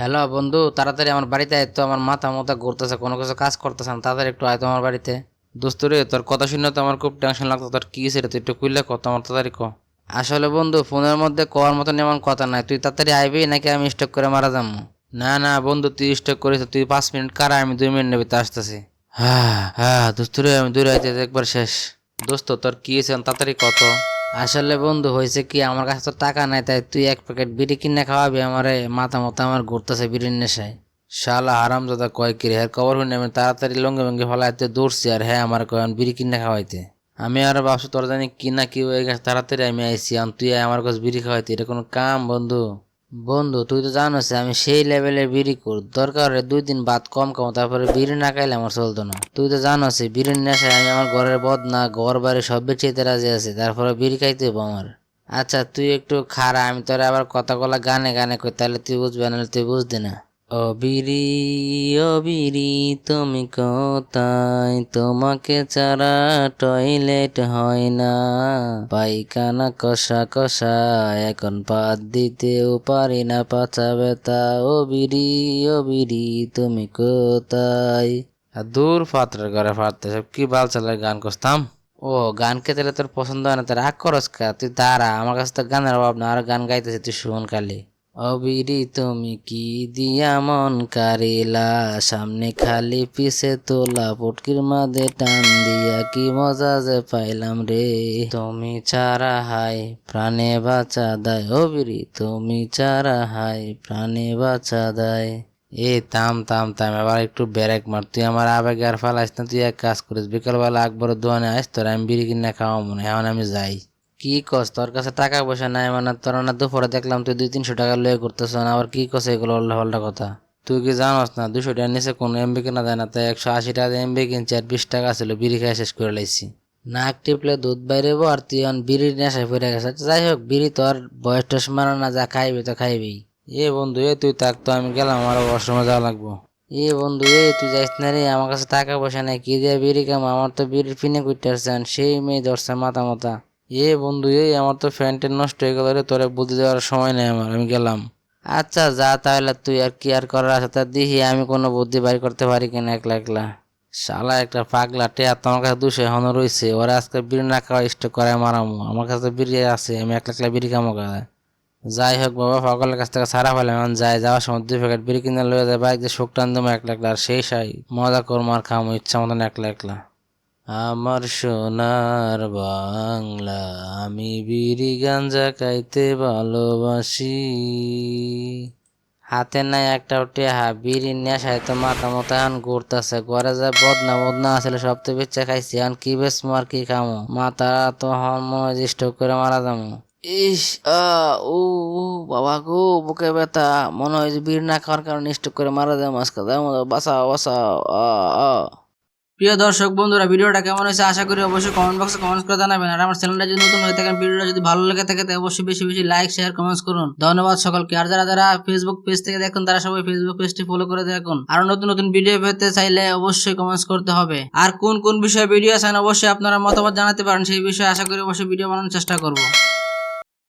Hello বন্ধু, তাড়াতাড়ি আমার বাড়িতে আয়, তো আমার মাথা মতো ঘুরতেছে, কোনো কিছু কাজ করতেছে না, তাড়াতাড়ি একটু আয় তো আমার বাড়িতে। দোস্ত রে, তোর কথা শুনে তো আমার খুব টেনশন লাগতো তোর কি রে, তুই একটু কুইলে কত আমার তাড়াতাড়ি ক। আসলে বন্ধু, ফোনের মধ্যে কওয়ার মতন এমন কথা নাই, তুই তাড়াতাড়ি আইবি, নাকি আমি স্টক করে মারা যাব? না না বন্ধু, তুই স্টক করিস, তুই পাঁচ মিনিট কারা আমি দুই মিনিট নেবে, তো আসতেছি। হ্যাঁ হ্যাঁ দোস্ত রে, আমি দূরে আইতে একবার শেষ। দোস্ত, তোর কি হয়েছে, তাড়াতাড়ি কত আসলে বন্ধু, হয়েছে কি, আমার কাছে তো টাকা নাই, তাই তুই এক প্যাকেট বিড়ি কিনে খাওয়াবি, আমারে মাথা মতো আমার ঘুরতেছে বিড়ির নেশায়। শালা হারাম দাদা কয় কিরে হ্যাঁ কবর হইনি, আমি তাড়াতাড়ি লঙ্গে ভঙ্গে ফলাইতে দৌড়ছি, আর হ্যাঁ আমার কয় বিড়ি কিনে খাওয়াইতে। আমি আর ভাবছি, তোর জানি কি না কি হয়ে গেছে, তাড়াতাড়ি আমি আইসি আর তুই আমার কাছে বিড়ি খাওয়াইতে। এটা কোনো কাম, বন্ধু। বন্ধু, তুই তো জানোস আমি সেই লেভেলের বিড়ি কর, দরকার হলে দুই দিন বাদ কম কম তারপরে বিড়ি না খাইলে আমার চলতো না। তুই তো জানো জানোস বিড়ির নেশায় আমি আমার ঘরের বদ না ঘর বাড়ি সব বেচিতে রাজি আছে, তারপরে বিড়ি খাইতে হব আমার। আচ্ছা তুই একটু খারা আমি তোর আবার কথা কলা গানে গানে কই, তাহলে তুই বুঝবে, না তুই বুঝবি না। ও বিড়ি তুমি কোথায়? তোমাকে ছাড়া টয়লেট হয় না। পায়খানা কষা কষা এখন পাত দিতেও পারি না ব্যথা। ও বিড়ি ও বিড়ি তুমি কোথায়? আর দূর ফাত্রের ঘরে ফাটতে সব কি বাল চালের গান করতাম? ও গান তাহলে তোর পছন্দ হয় না? তোর রাগ করস কা? তুই দাঁড়া আমার কাছে তো গানের অভাব না আর গান গাইতেছে তুই শুন খালি। অবিরি তুমি কি দিয়া মন কারিলা? সামনে খালি পিছে তোলা, পুটকির মাঝে টান দিয়া কি মজা যে পাইলাম রে? তুমি চারা হাই প্রাণে বাঁচা দেয়। অবিরি তুমি চারা হাই প্রাণে বাঁচা দেয়। এ, থাম থাম থাম, এবার একটু ব্রেক মার। তুই আমার আবেগে আর ফালাইস না, তুই এক কাজ করিস। বিকালবেলা আকবরের দোকানে আস তোর আমি বিড়ি কিনে খাওয়া মনে হয় আমি যাই। কি কস? তোর কাছে টাকা পয়সা নাই মানে তোর না দুপুরে দেখলাম তুই দুই তিনশো টাকা লয়ে করতেছ না আবার কি কস এগুলো পাল্টা কথা? তুই কি জানোস না দুশো টাকা নিচে কোনো এমবি কেনা যায় না তাই একশো আশি টাকা এমবি কিনছে আর বিশ টাকা ছিল বিড়ি খেয়ে শেষ করে লাইছি। নাক টিপলে দুধ বাইরেবো আর তুই এখন বিড়ির নেশায় পড়ে গেছে আচ্ছা, যাই হোক বিড়ি তোর বয়স টয়স মানো না যা খাইবি তো খাইবি। এ বন্ধু এ তুই থাক তো আমি গেলাম আমার ওয়াশরুমে যাওয়া লাগবো। এ বন্ধু এ তুই যাইস না রে আমার কাছে টাকা পয়সা নেই কি দিয়ে বিড়ি কাম আমার তো বিড়ির ফিনে করতে আসছেন সেই মেয়ে ধরছে মাথা মাথা এ বন্ধু, এই আমার তো ফ্যানটেন নষ্ট হয়ে গেল রে, তোরে বুঝে দেওয়ার সময় নেই আমার, আমি গেলাম। আচ্ছা যা তাহলে তুই আর কি আর করার আছে তা দেখি, আমি কোনো বুদ্ধি বাড়ি করতে পারি কিনা একলা একলা। শালা একটা পাগলা টেয়া তো আমার কাছে দুশো এখনও রয়েছে ওরা আজকে বিড়ি না খাওয়া স্টক করে মারামো, আমার কাছে তো বিড়ি আছে, আমি একলা একলা বিড়ি কামো খাওয়া যাই হোক বাবা সকলের কাছ থেকে সারা ফেলে এখন যাই, যাওয়ার সময় দুই প্যাকেট বিড়ি কিনে লয়ে যায় বাইক দিয়ে শোক টান দেবো একলা একলা, আর সেই সাই মজা করব আর খামো, ইচ্ছা মতন একলা একলা। আমার সোনার বাংলা, আমি বিড়ি গাঞ্জা খাইতে ভালোবাসি। হাতে নাই একটা উঠে হা, বিড়ি নেশায় তো মাথা মতো এখন ঘুরতেছে। ঘরে যা বদনা বদনা আসলে, সব তো বেচে খাইছি। এখন কি বেশ মার কি খামো? মাথা তো হন মনে করে মারা যাব। ইস, আ ও বাবা গো, বুকে ব্যথা। মনে হয় যে বিড়ি না খাওয়ার কারণে স্টোক করে মারা যাব। আজকে বাসা বাঁচাও, আ আ। প্রিয় দর্শক বন্ধুরা, ভিডিওটা কেমন হয়েছে আশা করি অবশ্যই কমেন্ট বক্সে কমেন্টস করে জানাবেন। আর আমার চ্যানেলটা যদি নতুন হয়ে থাকেন, ভিডিওটা যদি ভালো লেগে থাকে, তাহলে অবশ্যই বেশি বেশি লাইক শেয়ার কমেন্টস করুন। ধন্যবাদ সকলকে। আর যারা যারা ফেসবুক পেজ থেকে দেখুন, তারা সবাই ফেসবুক পেজটি ফলো করে দেখুন। আর নতুন নতুন ভিডিও পেতে চাইলে অবশ্যই কমেন্টস করতে হবে। আর কোন কোন বিষয়ে ভিডিও আছেন অবশ্যই আপনারা মতামত জানাতে পারেন। সেই বিষয়ে আশা করি অবশ্যই ভিডিও বানানোর চেষ্টা করব।